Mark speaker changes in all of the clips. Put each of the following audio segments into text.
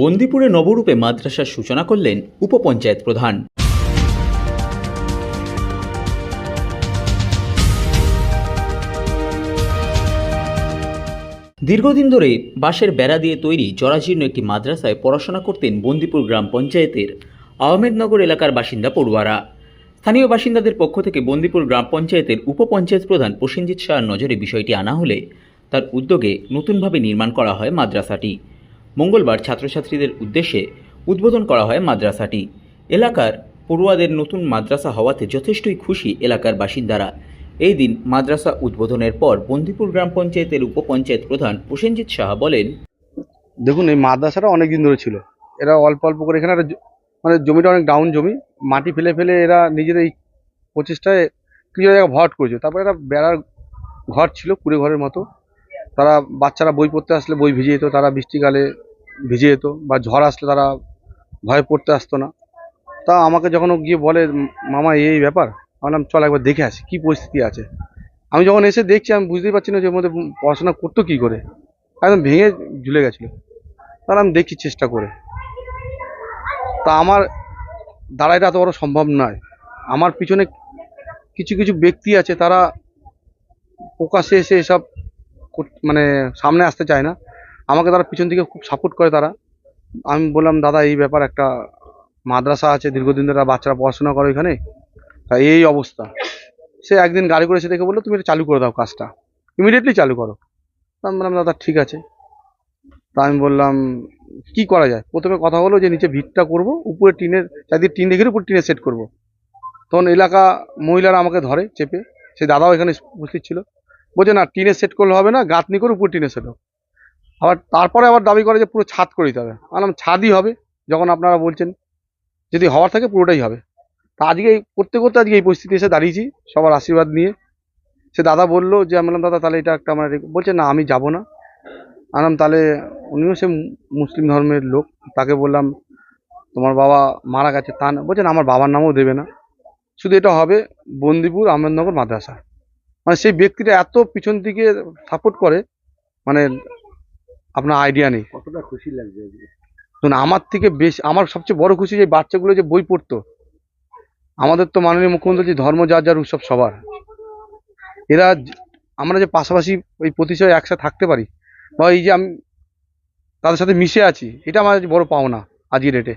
Speaker 1: বন্দিপুরে নবরূপে মাদ্রাসার সূচনা করলেন উপপঞ্চায়েত প্রধান। দীর্ঘদিন ধরে বাঁশের বেড়া দিয়ে তৈরি জরাজীর্ণ একটি মাদ্রাসায় পড়াশোনা করতেন বন্দিপুর গ্রাম পঞ্চায়েতের আহমেদনগর এলাকার বাসিন্দা পড়ুয়ারা। স্থানীয় বাসিন্দাদের পক্ষ থেকে বন্দিপুর গ্রাম পঞ্চায়েতের উপপঞ্চায়েত প্রধান প্রসেনজিৎ শাহর নজরে বিষয়টি আনা হলে তার উদ্যোগে নতুনভাবে নির্মাণ করা হয় মাদ্রাসাটি। মঙ্গলবার ছাত্রছাত্রীদের উদ্দেশ্যে উদ্বোধন করা হয় মাদ্রাসাটি। এলাকার পড়ুয়াদের নতুন মাদ্রাসা হওয়াতে যথেষ্টই খুশি এলাকার বাসিন্দারা। এই দিন মাদ্রাসা উদ্বোধনের পর বন্দিপুর গ্রাম পঞ্চায়েতের উপপঞ্চায়েত প্রধান প্রসেনজিৎ সাহা বলেন,
Speaker 2: দেখুন, এই মাদ্রাসাটা অনেক দিন ধরে ছিল। এরা অল্প অল্প করে এখানে মানে জমিটা অনেক ডাউন জমি। মাটি ফেলে ফেলে এরা নিজেদের এই প্রচেষ্টায় কিছু জায়গায় ভরাট করেছে। তারপরে এরা বেড়ার ঘর ছিল, কুড়ে ঘরের মতো। তারা বাচ্চারা বই পড়তে আসলে বই ভিজে যেত, তারা বৃষ্টিকালে ভিজে যেত বা ঝড় আসলে তারা ভয় পড়তে আসতো না। তা আমাকে যখন ও গিয়ে বলে, মামা, এই ব্যাপার? আমি বললাম, চল একবার দেখে আসি, কী পরিস্থিতি আছে? আমি যখন এসে দেখছি, আমি বুঝতেই পারছি না যে মধ্যে পড়াশোনা করতো কী করে। একদম ভেঙে ঝুলে গেছিল। তাহলে আমি দেখছি চেষ্টা করে। তা আমার এটা এত বড় সম্ভব নয়। আমার পিছনে কিছু কিছু ব্যক্তি আছে, তারা প্রকাশ্যে এসে এসব মানে সামনে আসতে চায় না। আমাকে তারা পিছন থেকে খুব সাপোর্ট করে তারা। আমি বললাম, দাদা, এই ব্যাপার একটা মাদ্রাসা আছে, দীর্ঘদিন ধরে বাচ্চারা পড়াশোনা করে এখানে তা এই অবস্থা। সে একদিন গাড়ি করে এসে দেখে বলল, তুমি এটা চালু করে দাও কাজটা। ইমিডিয়েটলি চালু করো। আমি বললাম, দাদা, ঠিক আছে। তা আমি বললাম, কি করা যায়? প্রথমে কথা হলো যে, নিচে ভিতটা করব, উপরে টিনের, চারদিকে টিন রেখে উপরে টিনে সেট করব। তখন এলাকা মহিলারা আমাকে ধরে চেপে। সেই দাদাও এখানে উপস্থিত ছিল। বলছে, না টিনে সেট করলে হবে না, গাঁথনি করে উপরে টিনে সেট হোক। আবার তারপরে আবার দাবি করে যে পুরো ছাদ করে দিতে হবে। আমি বললাম, ছাদই হবে, যখন আপনারা বলছেন, যদি হওয়ার থাকে পুরোটাই হবে। তা আজকে এই করতে করতে আজকে এই পরিস্থিতি এসে দাঁড়িয়েছি, সবার আশীর্বাদ নিয়ে। সে দাদা বলল যে, আমি বললাম, দাদা, তাহলে এটা একটা আমার বলছে, না, আমি যাব না। আনাম তাহলে উনিও সে মুসলিম ধর্মের লোক। তাকে বললাম, তোমার বাবা মারা গেছে তা না। বলছেন আমার বাবার নামও দেবে না। শুধু এটা হবে বন্দিপুর আহমেদনগর মাদ্রাসা। মানে সেই ব্যক্তিটা এত পিছন দিকে সাপোর্ট করে মানে আপনার আইডিয়া নেই।
Speaker 3: কতটা খুশি আজকে?
Speaker 2: শুনুন আমার থেকে বেশ আমার সবচেয়ে বড় খুশি যে বাচ্চাগুলো যে বই পড়তো আমাদের তো মাননীয় মুখ্যমন্ত্রী ধর্ম যার যার উৎসব সবার। এরা আমরা যে পাশাপাশি ওই প্রতিশয় একসাথে থাকতে পারি বা এই যে আমি তাদের সাথে মিশে আছি এটা আমার বড় পাওনা আজকের ডেটে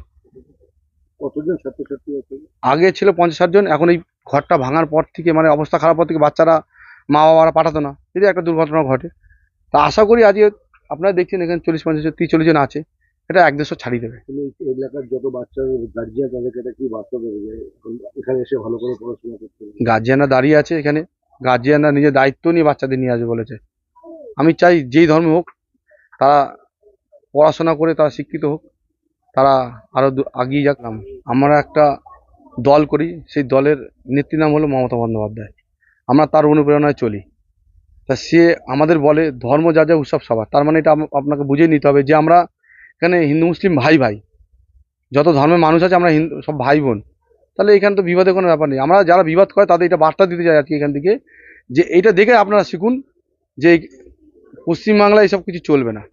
Speaker 3: কতজন ছাত্রছাত্রী আছে?
Speaker 2: আগে ছিল পঞ্চাশ ষাট জন এখন এই ঘরটা ভাঙার পর থেকে মানে অবস্থা খারাপ পর থেকে বাচ্চারা মা বাবারা পাঠাতো না। যদি একটা দুর্ঘটনা ঘটে। তা আশা করি আজকে আপনারা দেখছেন এখানে চল্লিশ পঞ্চাশ জন, তিরিশ চল্লিশ জন আছে। এটা এক দেড়শো ছাড়িয়ে দেবে।
Speaker 3: এলাকার যত বাচ্চা গার্জিয়ান তাদেরকে এটা কি বার্তা দেবে এখানে এসে ভালো করে পড়াশোনা করতে
Speaker 2: গার্জিয়ানরা দাঁড়িয়ে আছে এখানে। গার্জিয়ানরা নিজের দায়িত্ব নিয়ে বাচ্চাদের নিয়ে আসবে বলেছে। আমি চাই যেই ধর্ম হোক তারা পড়াশোনা করে তারা শিক্ষিত হোক তারা আরও এগিয়ে যাক। আম- আমরা একটা দল করি। সেই দলের নেত্রী নাম হলো মমতা বন্দ্যোপাধ্যায়। আমরা তার অনুপ্রেরণায় চলি। তা সে আমাদের বলে, ধর্ম যা যা উৎসব সবার। তার মানে এটা আপনাকে বুঝে নিতে হবে যে আমরা এখানে হিন্দু, মুসলিম ভাই ভাই। যত ধর্মের মানুষ আছে আমরা হিন্দু সব ভাই বোন। তাহলে এখানে তো বিবাদের কোনো ব্যাপার নেই। আমরা যারা বিবাদ করে তাদের এটা বার্তা দিতে চাই আজকে এখান থেকে যে এটা দেখে আপনারা শিখুন যে পশ্চিমবাংলায় এসব কিছু চলবে না।